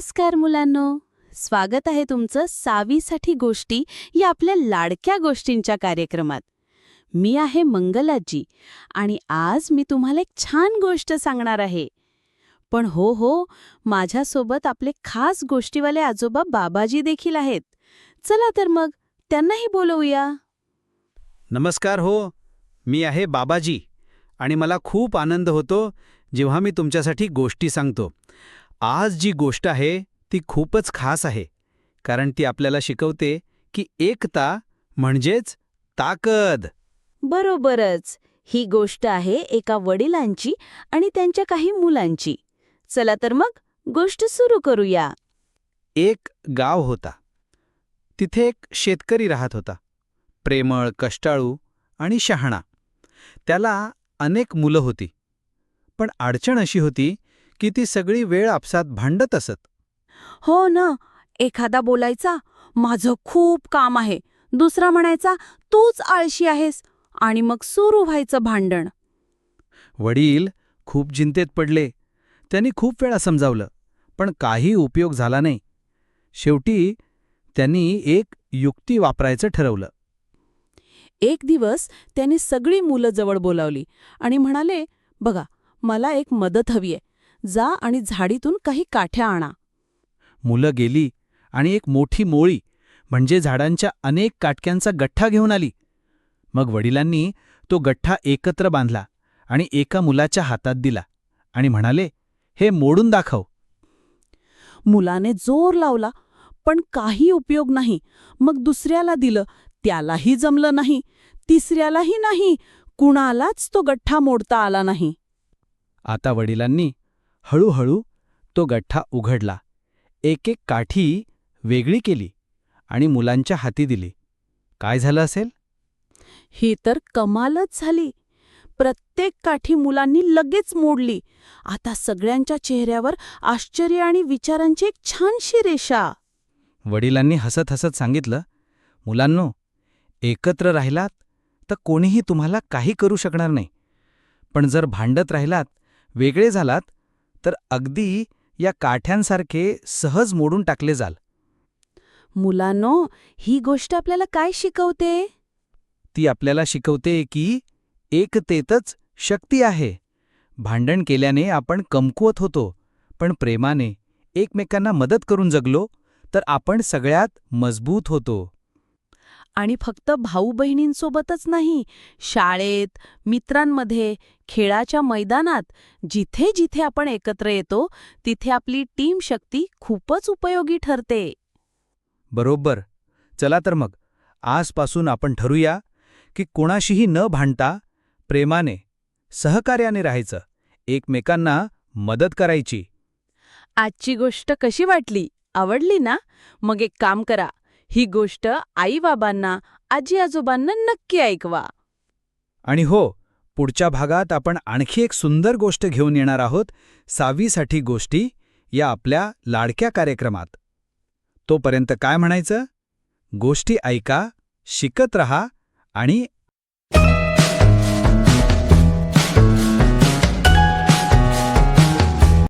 नमस्कार मुलांनो. स्वागत आहे तुमचं सावीसाठी गोष्टी या आपल्या लाडक्या गोष्टींच्या कार्यक्रमात. मी आहे मंगलाजी आणि आज मी तुम्हाला एक छान गोष्ट सांगणार आहे. पण हो हो माझ्यासोबत आपले खास गोष्टीवाले आजोबा बाबाजी देखील आहेत. चला तर मग त्यांनाही बोलवूया. नमस्कार हो मी आहे बाबाजी आणि मला खूप आनंद होतो जेव्हा मी तुमच्यासाठी गोष्टी सांगतो. आज जी गोष्ट आहे ती खूपच खास आहे कारण ती आपल्याला शिकवते की एकता म्हणजेच ताकद. बरोबरच ही गोष्ट आहे एका वडिलांची आणि त्यांच्या काही मुलांची. चला तर मग गोष्ट सुरू करूया. एक गाव होता. तिथे एक शेतकरी राहत होता. प्रेमळ कष्टाळू आणि शहाणा. त्याला अनेक मुलं होती. पण अडचण अशी होती की ती सगळी वेळ आपसात भांडत असत? हो ना. एखादा बोलायचा माझं खूप काम आहे. दुसरा म्हणायचा तूच आळशी आहेस. आणि मग सुरू व्हायचं भांडण. वडील खूप चिंतेत पडले. त्यांनी खूप वेळा समजावलं पण काही उपयोग झाला नाही. शेवटी त्यांनी एक युक्ती वापरायचं ठरवलं. एक दिवस त्याने सगळी मुलं जवळ बोलावली आणि म्हणाले बघा मला एक मदत हवीये जा आणि झाडीतून काही काठ्या आणा. मुलं गेली आणि एक मोठी मोळी म्हणजे झाडांच्या अनेक काटक्यांचा गठ्ठा घेऊन आली. मग वडिलांनी तो गठ्ठा एकत्र बांधला आणि एका मुलाच्या हातात दिला आणि म्हणाले हे मोडून दाखव. मुलाने जोर लावला पण काही उपयोग नाही. मग दुसऱ्याला दिलं त्यालाही जमलं नाही. तिसऱ्यालाही नाही. कुणालाच तो गठ्ठा मोडता आला नाही. आता वडिलांनी हळूहळू तो गठ्ठा उघडला. एक एक काठी वेगळी केली आणि मुलांच्या हाती दिली. काय झालं असेल? ही तर कमालच झाली. प्रत्येक काठी मुलांनी लगेच मोडली. आता सगळ्यांच्या चेहऱ्यावर आश्चर्य आणि विचारांची एक छानशी रेषा. वडिलांनी हसत हसत सांगितलं मुलांनो एकत्र राहिलात तर कोणीही तुम्हाला काही करू शकणार नाही. पण जर भांडत राहिलात वेगळे झालात तर अगदी या काठ्यांसारखे सहज मोडून टाकले जाल. मुलांनो ही गोष्ट आपल्याला काय शिकवते? ती आपल्याला शिकवते की एकतेतच शक्ती आहे. भांडण केल्याने आपण कमकुवत होतो पण प्रेमाने एकमेकांना मदत करून जगलो तर आपण सगळ्यात मजबूत होतो. आणि फक्त भाऊ बहिणींसोबतच नाही शाळेत मित्रांमध्ये खेळाच्या मैदानात जिथे जिथे आपण एकत्र येतो तिथे आपली टीम शक्ती खूपच उपयोगी ठरते. बरोबर. चला तर मग आजपासून आपण ठरूया की कोणाशीही न भांडता प्रेमाने सहकार्याने राहायचं एकमेकांना मदत करायची. आजची गोष्ट कशी वाटली? आवडली ना? मग एक काम करा ही गोष्ट आई-बाबांना आजी आजोबांना नक्की ऐकवा. आणि हो पुढच्या भागात आपण आणखी एक सुंदर गोष्ट घेऊन येणार आहोत सावीसाठी गोष्टी या आपल्या लाडक्या कार्यक्रमात. तोपर्यंत काय म्हणायचं? गोष्टी ऐका शिकत रहा आणि